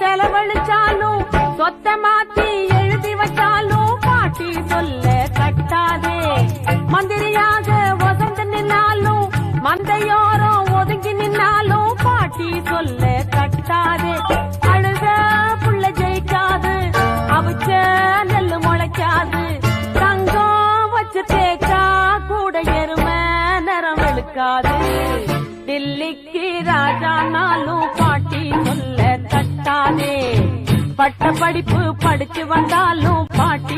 செலவழிச்சாலும் சொத்த மாத்தி எழுதி வச்சாலும் பாட்டி சொல்ல கட்டாதே. மந்திரியாக வசந்து நின்னாலும் மந்தையோரம் ஒதுங்கி நின்னாலும் பாட்டி சொல்ல கட்டாதே. அழுத புள்ள ஜெயிக்காது அவிச்ச நெல்லு முளைக்காது. தங்கம் வச்சு தேக்கா கூட எருமை நிறம் வெளுக்காது. டில்லிக்கு ராஜானாலும் கட்டாதே பட்ட படிப்பு படிச்சு வந்தாலும் பாட்டு